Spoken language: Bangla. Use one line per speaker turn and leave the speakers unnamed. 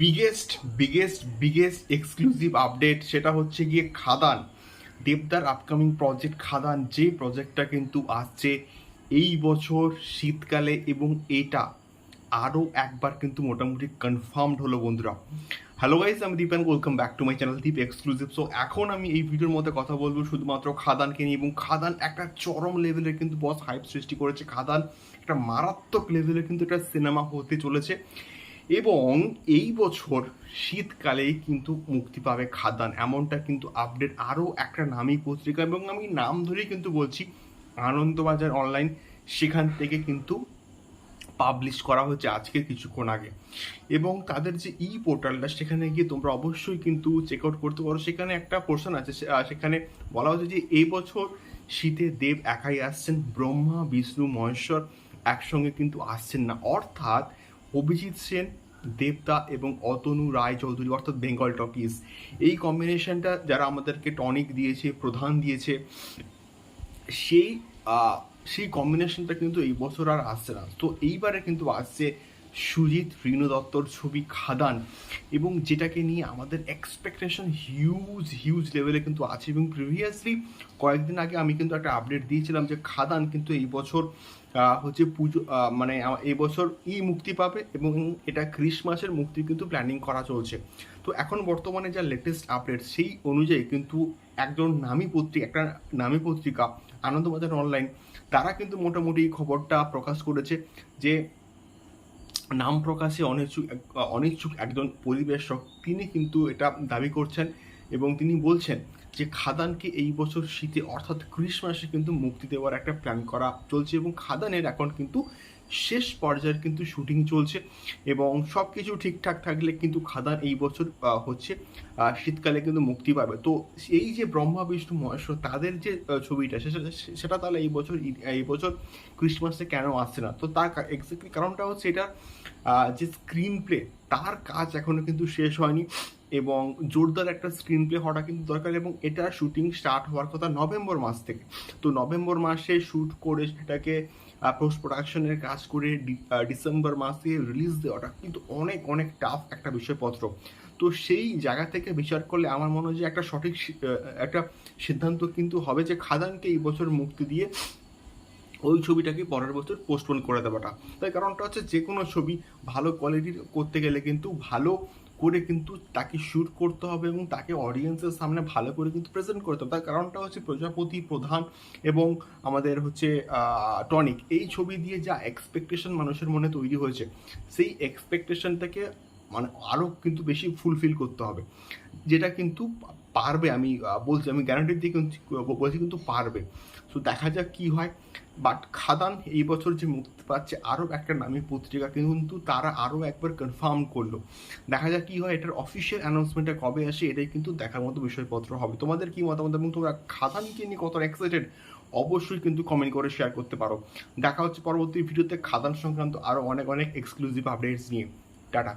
Biggest biggest biggest exclusive update সেটা হচ্ছে গিয়ে খাদান। দেবদার আপকামিং প্রজেক্ট খাদান, যে প্রজেক্টটা কিন্তু আসছে এই বছর শীতকালে এবং এটা আরও একবার কিন্তু মোটামুটি কনফার্মড হলো বন্ধুরা। হ্যালো গাইস আমি Deep and welcome back to my channel Deep exclusive so এখন আমি এই ভিডিওর মধ্যে কথা বলব শুধুমাত্র খাদানকে নিয়ে এবং খাদান একটা চরম লেভেলের কিন্তু বস হাইপ সৃষ্টি করেছে। খাদান একটা মারাত্মক লেভেলের কিন্তু একটা সিনেমা হতে চলেছে। এবং এই বছর শীতকালেই কিন্তু মুক্তি পাবে খাদান এমনটা কিন্তু আপডেট আরও একটা নামী পত্রিকা এবং আমি নাম ধরেই কিন্তু বলছি, আনন্দবাজার অনলাইন সেখান থেকে কিন্তু পাবলিশ করা হয়েছে আজকে কিছুক্ষণ আগে। এবং তাদের যে ই পোর্টালটা সেখানে গিয়ে তোমরা অবশ্যই কিন্তু চেক আউট করতে পারো। সেখানে একটা পোর্শন আছে সেখানে বলা হচ্ছে যে এই বছর শীতে দেব একাই আসছেন, ব্রহ্মা, বিষ্ণু, মহেশ্বর একসঙ্গে কিন্তু আসছেন না। অর্থাৎ অভিজিৎ সেন দেবদা এবং অতনু রায় চৌধুরী, অর্থাৎ বেঙ্গল টকিস এই কম্বিনেশনটা যারা আমাদেরকে টনিক দিয়েছে, প্রধান দিয়েছে, সেই সেই কম্বিনেশনটা কিন্তু এই বছর আর আসছে না। তো এইবারে কিন্তু আসছে সুজিত, রিনু দত্তর ছবি খাদান এবং যেটাকে নিয়ে আমাদের এক্সপেকটেশন হিউজ হিউজ লেভেলে কিন্তু আছে এবং প্রিভিয়াসলি কয়েকদিন আগে আমি কিন্তু একটা আপডেট দিয়েছিলাম যে খাদান কিন্তু এই বছর হচ্ছে পুজো মানে এই বছর ই মুক্তি পাবে এবং এটা ক্রিসমাসের মুক্তি কিন্তু প্ল্যানিং করা চলছে। তো এখন বর্তমানে যা লেটেস্ট আপডেট সেই অনুযায়ী কিন্তু একজন নামী পত্রিকা একটা নামী পত্রিকা, আনন্দবাজার অনলাইন তারা কিন্তু মোটামুটি খবরটা প্রকাশ করেছে যে নাম প্রকাশে অনিচ্ছুক অনিচ্ছুক একজন পরিবেশক। তিনি কিন্তু এটা দাবি করছেন এবং তিনি বলছেন যে খাদানকে এই বছর শীতে, অর্থাৎ ক্রিসমাসে কিন্তু মুক্তি দেওয়ার একটা প্ল্যান করা চলছে এবং খাদানের এখন কিন্তু শেষ পর্যায়ের কিন্তু শুটিং চলছে এবং সব কিছু ঠিকঠাক থাকলে কিন্তু খাদান এই বছর হচ্ছে শীতকালে কিন্তু মুক্তি পাবে। তো এই যে ব্রহ্মা, বিষ্ণু, মহেশ্বর, তাদের যে ছবিটা, সেটা- তাহলে এই বছর এই বছর ক্রিসমাসে কেন আসছে না? তো তার এক্স্যাক্টলি কারণটা হচ্ছে এটা যে স্ক্রিন প্লে তার কাজ এখনও কিন্তু শেষ হয়নি এবং জোরদার একটা স্ক্রিন প্লে হওয়াটা কিন্তু দরকার এবং এটা শুটিং স্টার্ট হওয়ার কথা নভেম্বর মাস থেকে। তো নভেম্বর মাসে শ্যুট করে সেটাকে পোস্ট প্রোডাকশনের কাজ করে ডিসেম্বর মাসে রিলিজ দেওয়াটা কিন্তু অনেক অনেক টাফ একটা বিষয়পত্র। তো সেই জায়গা থেকে বিচার করলে আমার মনে হয় যে একটা সঠিক একটা সিদ্ধান্ত কিন্তু হবে যে খাদানকে এই বছর মুক্তি দিয়ে ওই ছবিটাকে পরের বছর পোস্টপোন করে দেওয়াটা। তাই কারণটা হচ্ছে যে কোনো ছবি ভালো কোয়ালিটির করতে গেলে কিন্তু ভালো করে কিন্তু তাকে শ্যুট করতে হবে এবং তাকে অডিয়েন্সের সামনে ভালো করে কিন্তু প্রেজেন্ট করতে হবে। তার কারণটা হচ্ছে প্রজাপতি প্রধান এবং আমাদের হচ্ছে টনিক। এই ছবি দিয়ে যা এক্সপেকটেশন মানুষের মনে তৈরি হয়েছে, সেই এক্সপেকটেশনটাকে মানে আরও কিন্তু বেশি ফুলফিল করতে হবে। যেটা কিন্তু পারবে, আমি বলছি, আমি গ্যারান্টি দিয়ে কিন্তু বলছি কিন্তু পারবে। তো দেখা যাক কি হয়। বাট খাদান এই বছর যে মুক্তি পাচ্ছে, আরও একটা নামী পত্রিকা কিন্তু তারা আরও একবার কনফার্ম করল। দেখা যাক কি হয়, এটার অফিসিয়াল অ্যানাউন্সমেন্টটা কবে আসে, এটাই কিন্তু দেখার মতো বিষয়পত্র হবে। তোমাদের কি মতামত এবং তোমরা খাদানকে নিয়ে কত এক্সাইটেড অবশ্যই কিন্তু কমেন্ট করে শেয়ার করতে পারো। দেখা হচ্ছে পরবর্তী ভিডিওতে খাদান সংক্রান্ত আরও অনেক অনেক এক্সক্লুসিভ আপডেটস নিয়ে। টাটা।